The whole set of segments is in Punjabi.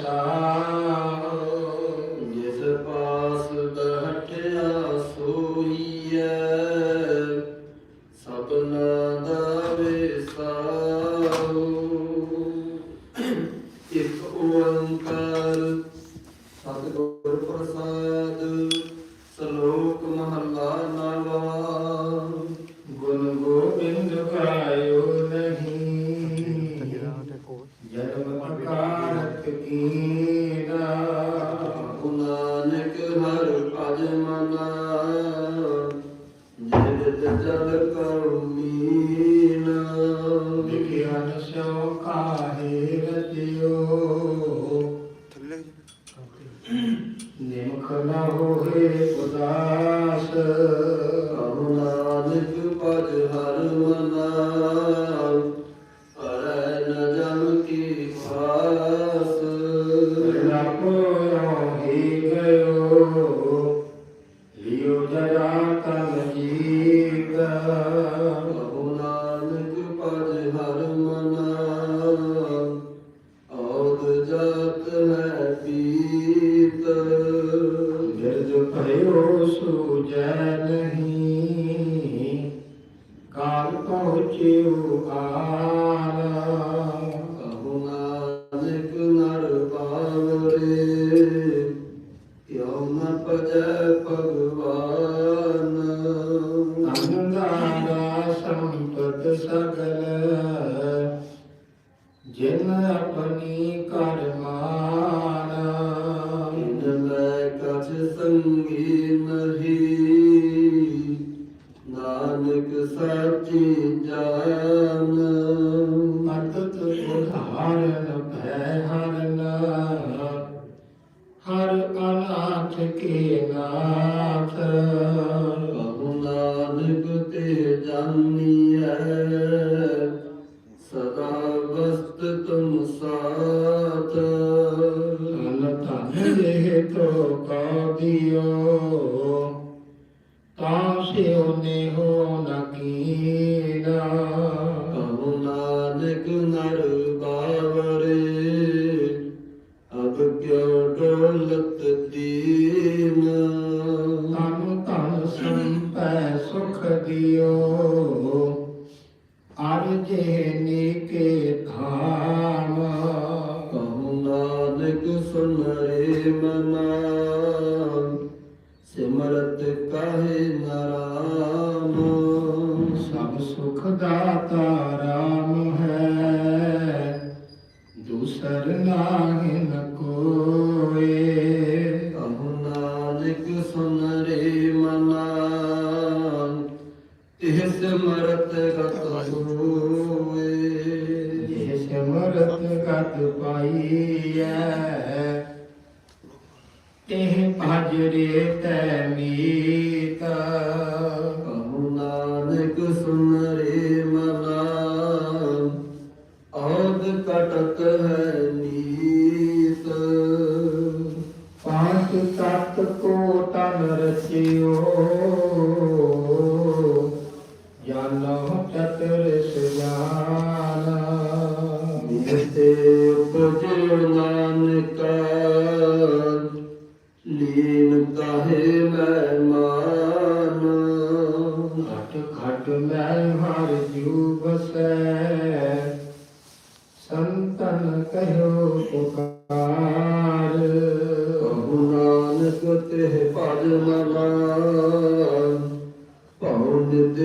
शान्त ਨਿਮਖ ਨਾ ਹੋਏ ਉਦਾਸ ਕਰੁਣਾ ਨਿਤ ਪਦ ਹਰ ਮਨਾ। ਭਜੈ ਭਗਵਾਨ। ਅੰਗਾਰਾ ਸੰਪਤ ਸਗਲ ਜਿਨ ਆਪਣੀ ਕਰਮਾ তা সেও নেহ নাকি না। ਸਿਮਰਤ ਗਤ ਹੋਏ ਜੇ ਸਿਮਰਤ ਗਤ ਪਾਈਐ ਤੇਹ ਭਜ ਰੇ ਤੈ ਮੀਤਾ। ਕਾ ਲੀਨ ਤਾਹੇ ਮਹਿਮਾਨ। ਘਟ ਘਟ ਮੈਂ ਹਰ ਜੂ ਬਸੈ ਸੰਤਨ ਕਹਿਓ ਪੁਕਾਰ। ਕਹੁ ਨਾਨਕ ਤੇ ਭਜ ਮਨਾ। ਭਉ ਨਿਤ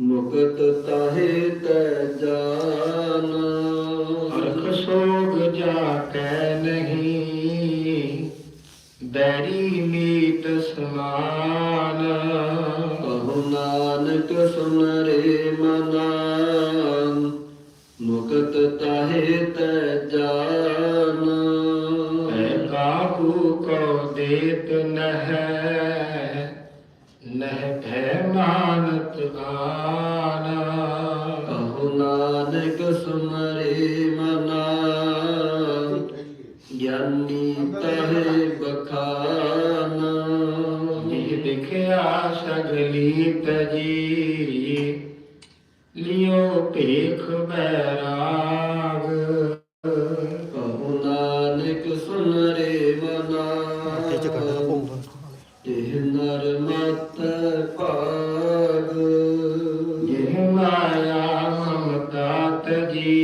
ਮੁਕਤ ਤਾਹੇ ਕੈ ਜਾਨ। ਅਰਖ ਸੋਗ ਜਾ ਕੈ ਨਹੀਂ ਬੈਰੀ ਮੀਤ ਸਮਾਨ। ਕਹੁ ਨਾਨਕ ਸੁਨਰੇ ਮਨਾ ਮੁਕਤ ਤਾਹੇ ਤੈ ਜਾਨ। ਕਾ ਕੋ ਕੋ ਦੇਤ ਨਹਿ ਨਹਿ ਹੈ ਨਾਨਕ ਆਨਾ ਕਹੁ ਨਾਨਕ ਸੁਮਰੇ ਮਨਾ। ਗਿਆਨੀ ਤਹਿ ਬਖਾਨਾ। ਜਿਹ ਦੇਖਿਆ ਸਗਲੀ ਤਜੀ ਲਿਓ ਭੇਖ ਬੈਰਾਗ ਇਹ ਨਰ ਮਾਇਆ ਮਮਤਾ ਤਜੀ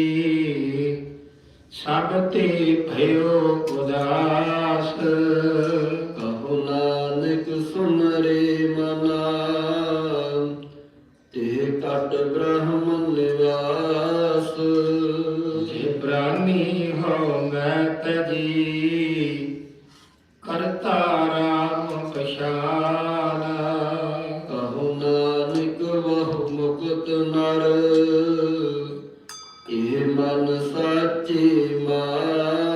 ਸਭ ਤੇ ਭਇਓ ਉਦਾਰ। ਮਨ ਸੱਚੀ ਮਾਂ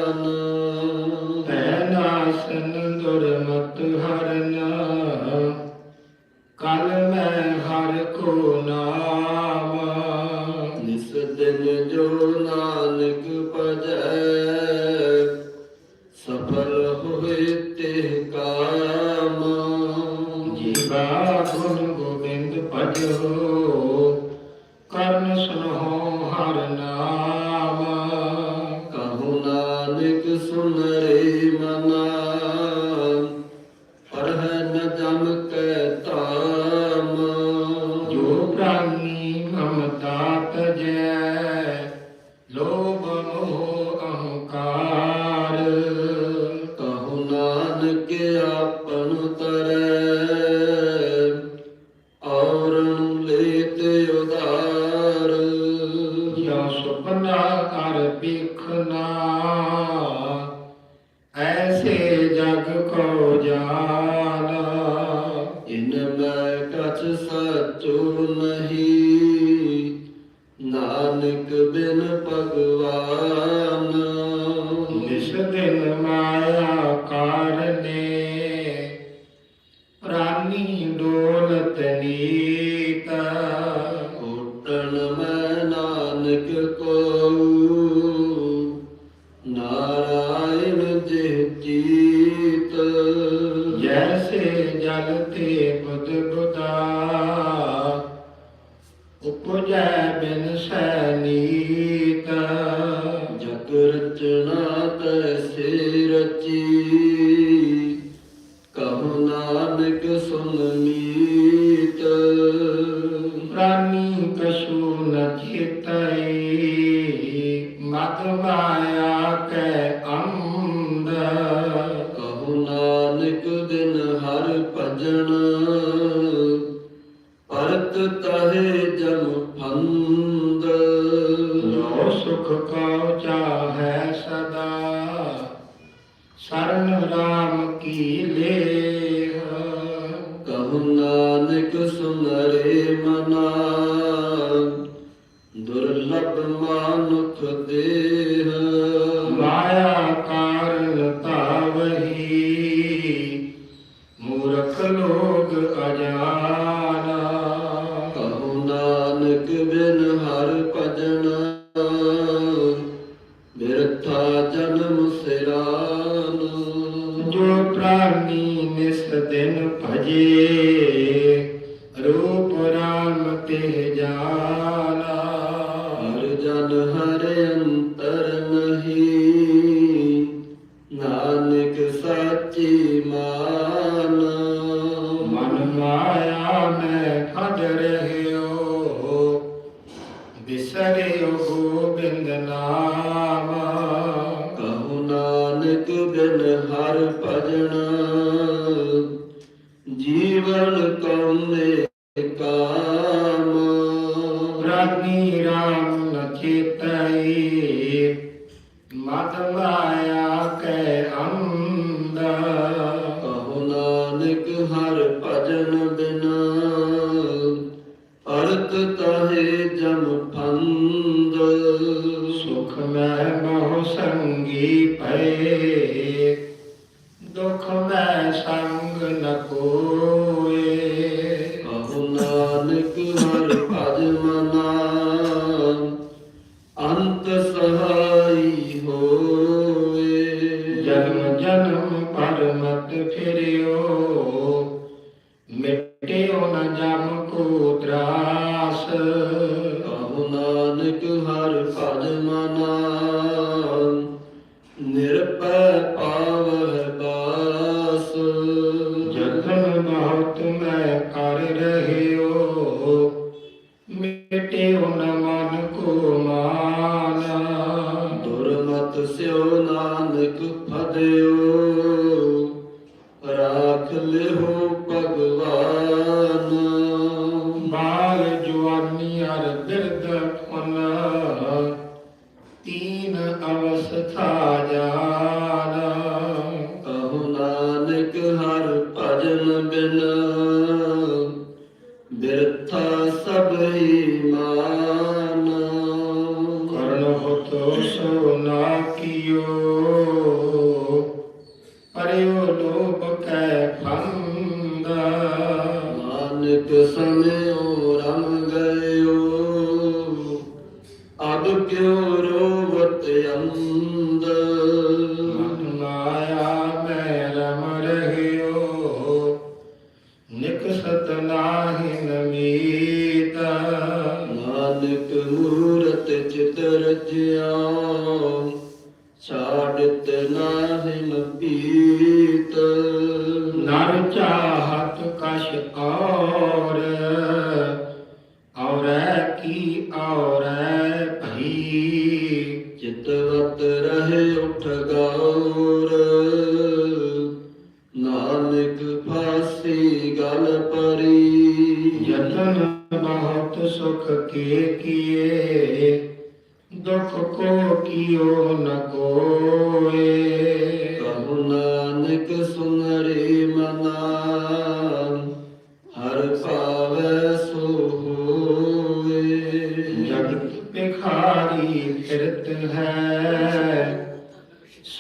ਚੀਤ ਜੈਸੇ ਜਲ ਤੇ ਬੁੱਧ ਬੁਦਾਰ ਲੇਹ ਕਹੁ ਨਾਨਕ ਸੁਨਰੇ ਮਨਾ tere Tanık inan adımına Jagan तीन अवस्था जान कहु नानक हर भजन बिन बिरथा सब मान करण हो तो सो ना कियो परयो लोभ कै फंदा नानक समय ਜਿਉ ਨਾ ਨਾਹਿਨ ਪੀਤ ਨਰ ਚਾ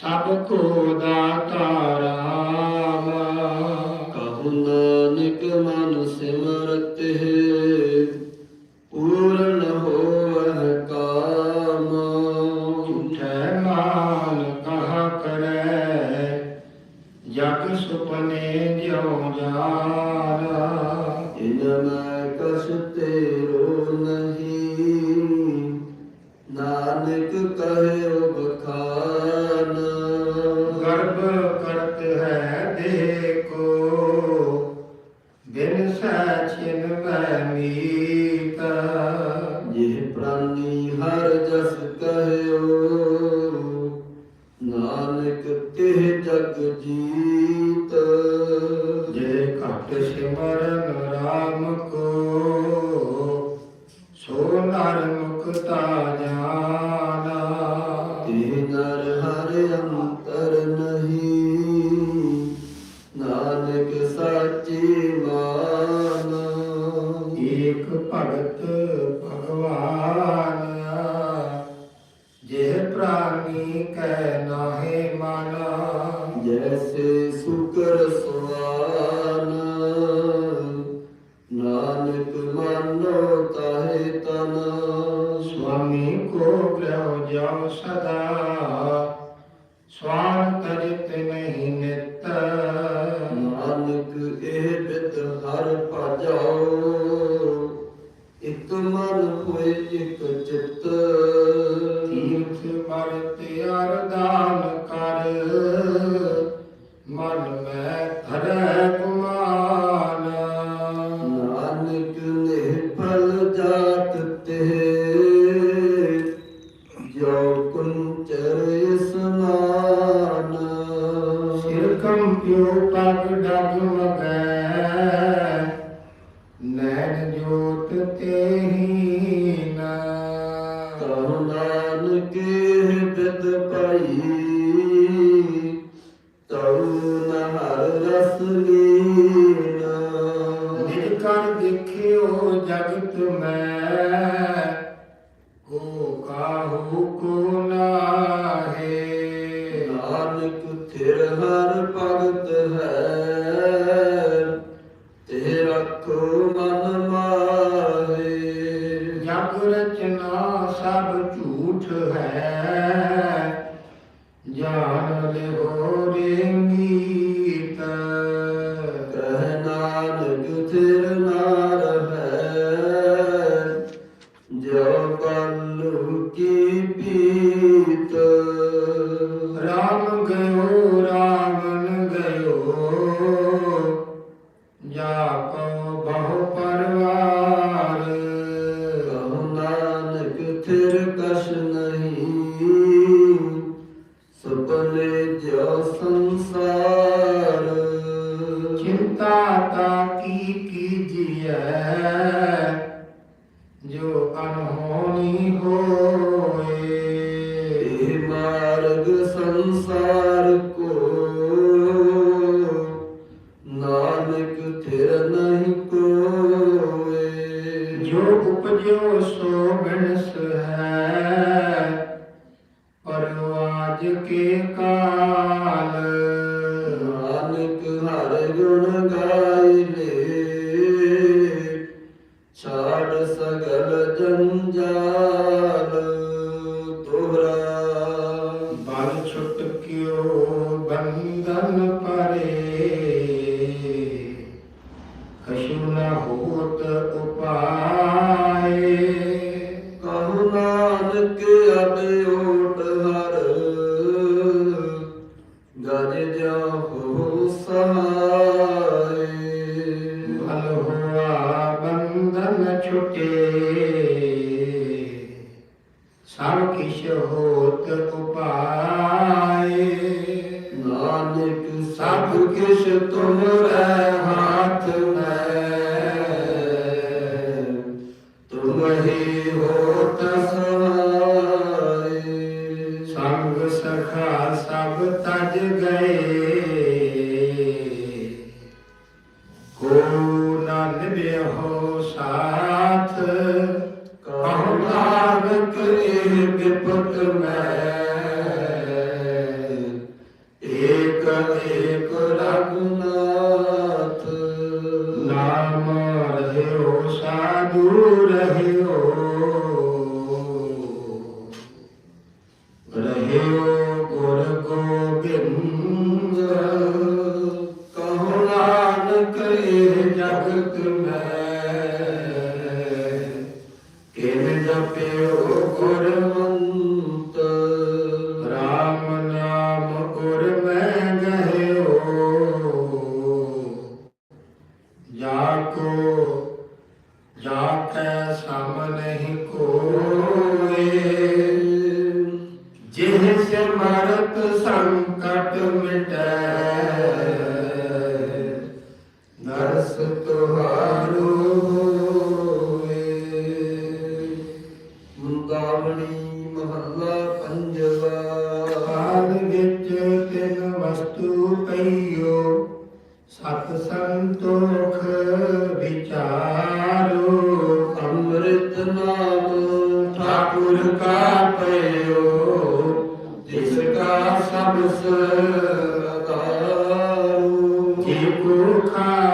ਸਭ ਕੋ ਦਾਤਾਰਾ ਕਹੁ ਨਾਨਕ ਮਨ ਸਿਮਰਤਿ ਜੀਤ। ਜੇ ਘਟ ਸਿਮਰਨ ਰਾਮ ਕੋ ਸੋ ਨਰ ਨਾਨਕ ਇਹ ਬਿਤ ਹਰ ਭਾਜੋ ਇਕ ਹੋਏ ਇਕ ਚਿੱਤ। ਕਰ ਦੇਖਿਓ ਜਗਤ ਮੈਂ। ਕੋ ਕਾਹੂ ਕੋ ਸੰਗ ਸਖਾ ਸਭ ਤਜ ਗਏ। বোকা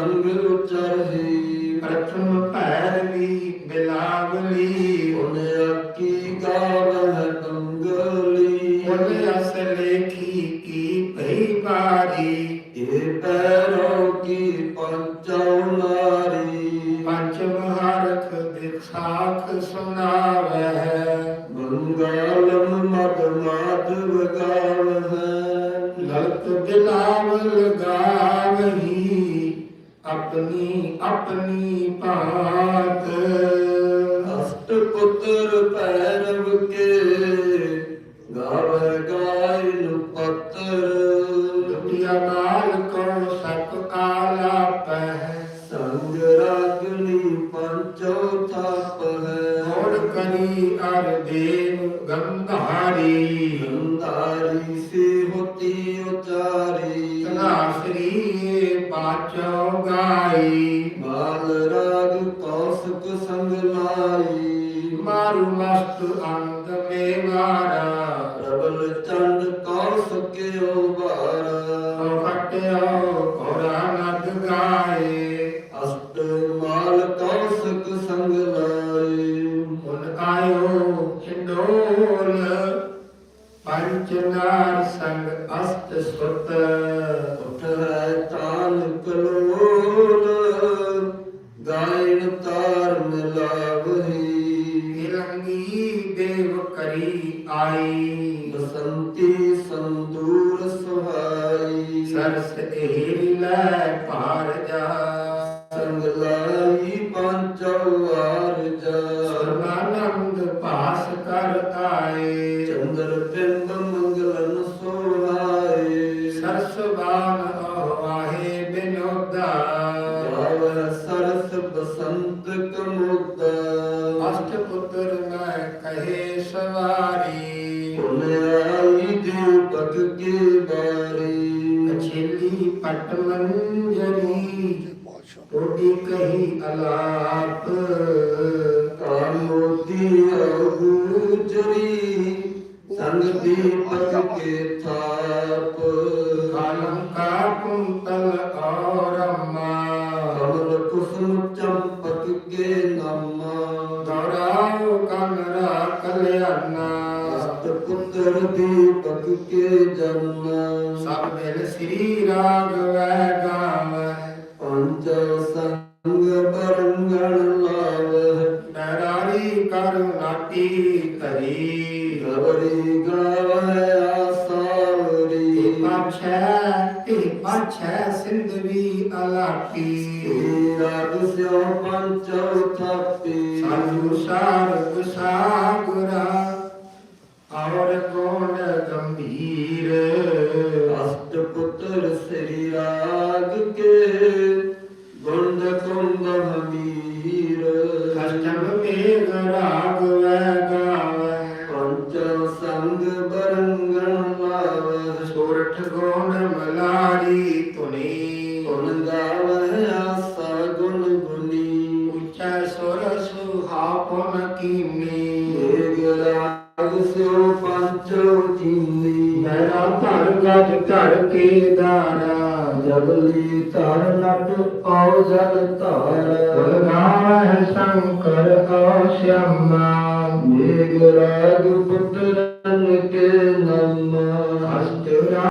ਰੰਗ ਉਚਰਹੀ ਪ੍ਰਥਮ ਕਰ ਦੇਵ ਗੰਧਾਰੀ ਗੰਧਾਰੀ ਸੇ I ਦੀਪਕ ਕੇ ਥਾ